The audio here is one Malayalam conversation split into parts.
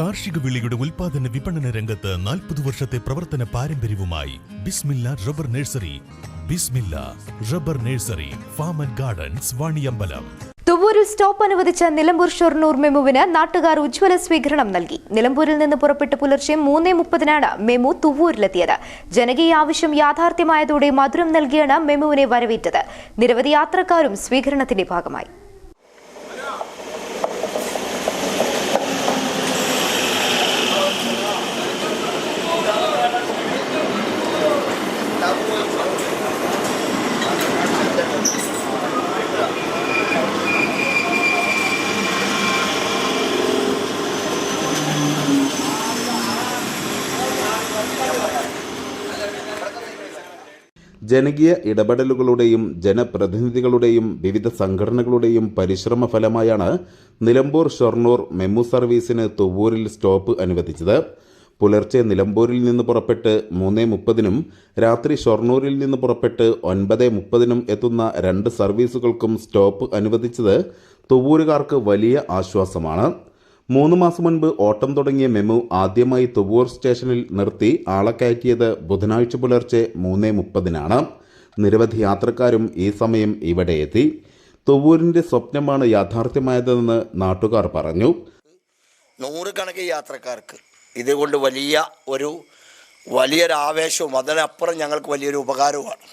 കാർഷിക വിളിയുടെ ഉൽപാദന വിപണന രംഗത്ത് നാൽപ്പത് വർഷത്തെ പ്രവർത്തന പാരമ്പര്യവുമായി Bismillah rubber nursery. Bismillah rubber nursery farm and gardens Vaniyambalam. തുവൂരിൽ stop അനുവദിച്ച നിലമ്പൂർ ഷൊർണൂർ മെമുവിന് നാട്ടുകാർ ഉജ്ജ്വല സ്വീകരണം നൽകി. നിലമ്പൂരിൽ നിന്ന് പുറപ്പെട്ട് പുലർച്ചെ മൂന്നേ മുപ്പതിനാണ് മെമു തുവൂരിലെത്തിയത്. ജനകീയ ആവശ്യം യാഥാർത്ഥ്യമായതോടെ മധുരം നൽകിയാണ് മെമുവിനെ വരവേറ്റത്. നിരവധി യാത്രക്കാരും സ്വീകരണത്തിന്റെ ഭാഗമായി. ജനകീയ ഇടപെടലുകളുടെയും ജനപ്രതിനിധികളുടെയും വിവിധ സംഘടനകളുടെയും പരിശ്രമ ഫലമായാണ് നിലമ്പൂർ ഷൊർണൂർ മെമു സർവീസിന് തുവൂരിൽ സ്റ്റോപ്പ് അനുവദിച്ചത്. പുലർച്ചെ നിലമ്പൂരിൽ നിന്ന് പുറപ്പെട്ട് മൂന്ന് മുപ്പതിനും രാത്രി ഷൊർണൂരിൽ നിന്ന് പുറപ്പെട്ട് ഒൻപത് മുപ്പതിനും എത്തുന്ന രണ്ട് സർവീസുകൾക്കും സ്റ്റോപ്പ് അനുവദിച്ചത് തുവൂരുകാർക്ക് വലിയ ആശ്വാസമാണ്. മൂന്ന് മാസം മുൻപ് ഓട്ടം തുടങ്ങിയ മെമു ആദ്യമായി തുവൂർ സ്റ്റേഷനിൽ നിർത്തി ആളെ കയറ്റിയത് ബുധനാഴ്ച പുലർച്ചെ മൂന്ന് മുപ്പതിനാണ്. നിരവധി യാത്രക്കാരും ഈ സമയം ഇവിടെ എത്തി. തുവൂരിന്റെ സ്വപ്നമാണ് യാഥാർത്ഥ്യമായതെന്ന് നാട്ടുകാർ പറഞ്ഞു. നൂറുകണക്കിന് യാത്രക്കാർക്ക് ഇതുകൊണ്ട് വലിയ ഒരു വലിയൊരു ആവേശവും അതിനപ്പുറം ഞങ്ങൾക്ക് വലിയൊരു ഉപകാരവുമാണ്.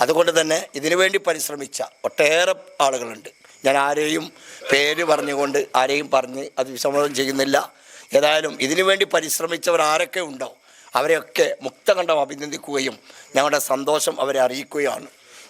അതുകൊണ്ട് തന്നെ ഇതിനുവേണ്ടി പരിശ്രമിച്ച ഒട്ടേറെ ആളുകളുണ്ട്. ഞാൻ ആരെയും പേര് പറഞ്ഞുകൊണ്ട് ആരെയും പറഞ്ഞ് അത് വിസമ്മതം ചെയ്യുന്നില്ല. ഏതായാലും ഇതിനു വേണ്ടി പരിശ്രമിച്ചവർ ആരൊക്കെ ഉണ്ടോ അവരെയൊക്കെ മുക്തകണ്ഠം അഭിനന്ദിക്കുകയും ഞങ്ങളുടെ സന്തോഷം അവരെ അറിയിക്കുകയാണ്.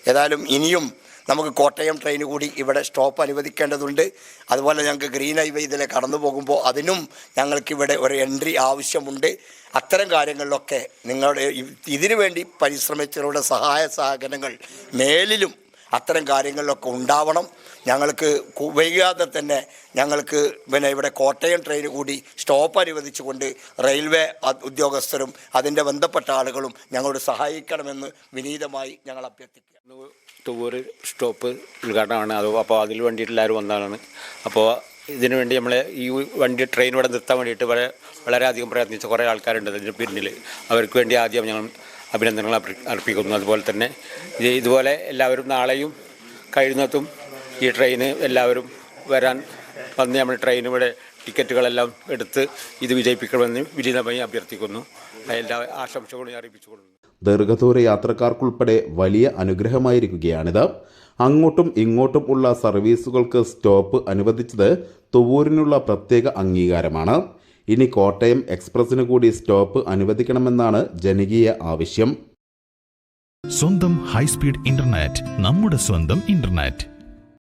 ഏതായാലും ഇനിയും നമുക്ക് കോട്ടയം ട്രെയിൻ കൂടി ഇവിടെ സ്റ്റോപ്പ് അനുവദിക്കേണ്ടതുണ്ട്. അതുപോലെ ഞങ്ങൾക്ക് ഗ്രീൻ ഹൈവേ ഇതിലെ കടന്നു പോകുമ്പോൾ അതിനും ഞങ്ങൾക്കിവിടെ ഒരു എൻട്രി ആവശ്യമുണ്ട്. അത്തരം കാര്യങ്ങളിലൊക്കെ നിങ്ങളുടെ ഇതിനു വേണ്ടി പരിശ്രമിച്ചവരുടെ സഹായ സഹകരണങ്ങൾ മേലിലും അത്തരം കാര്യങ്ങളിലൊക്കെ ഉണ്ടാവണം. ഞങ്ങൾക്ക് വൈകാതെ തന്നെ ഞങ്ങൾക്ക് പിന്നെ ഇവിടെ കോട്ടയം ട്രെയിൻ കൂടി സ്റ്റോപ്പ് അനുവദിച്ചുകൊണ്ട് റെയിൽവേ ഉദ്യോഗസ്ഥരും അതിന്റെ ബന്ധപ്പെട്ട ആളുകളും ഞങ്ങളോട് സഹായിക്കണമെന്ന് വിനീതമായി ഞങ്ങൾ അഭ്യർത്ഥിക്കുക. തുവൂർ സ്റ്റോപ്പ് ഉദ്ഘാടനമാണ്. അത് അപ്പോൾ അതിൽ വേണ്ടിയിട്ട് എല്ലാവരും വന്നതാണ്. അപ്പോൾ ഇതിനു വേണ്ടി നമ്മൾ ഈ വണ്ടി ട്രെയിൻ ഇവിടെ നിർത്താൻ വേണ്ടിയിട്ട് വളരെ വളരെയധികം പ്രയത്നിച്ച കുറേ ആൾക്കാരുണ്ട് അതിന് പിന്നിൽ. അവർക്ക് വേണ്ടി ആദ്യം ഞങ്ങൾ അഭിനന്ദനങ്ങൾ അർപ്പിക്കുന്നു. അതുപോലെ തന്നെ ഇത് ഇതുപോലെ എല്ലാവരും നാളെയും കഴിയുന്നതും ഈ ട്രെയിന് എല്ലാവരും വരാൻ വന്ന് നമ്മൾ ട്രെയിൻ ഇവിടെ ടിക്കറ്റുകളെല്ലാം എടുത്ത് ഇത് വിജയിപ്പിക്കണമെന്ന് വിനീതമായി അഭ്യർത്ഥിക്കുന്നു. എല്ലാ ആശംസകളും അറിയിപ്പിച്ചുകൊള്ളുന്നു. ദീർഘദൂര യാത്രക്കാർക്കുൾപ്പെടെ വലിയ അനുഗ്രഹമായിരിക്കുകയാണിത്. അങ്ങോട്ടും ഇങ്ങോട്ടും ഉള്ള സർവീസുകൾക്ക് സ്റ്റോപ്പ് അനുവദിച്ചത് തുവൂരിനുള്ള പ്രത്യേക അംഗീകാരമാണ്. ഇനി കോട്ടയം എക്സ്പ്രസിന് കൂടി സ്റ്റോപ്പ് അനുവദിക്കണമെന്നാണ് ജനകീയ ആവശ്യം. സ്വന്തം ഹൈസ്പീഡ് ഇന്റർനെറ്റ് നമ്മുടെ സ്വന്തം ഇന്റർനെറ്റ്.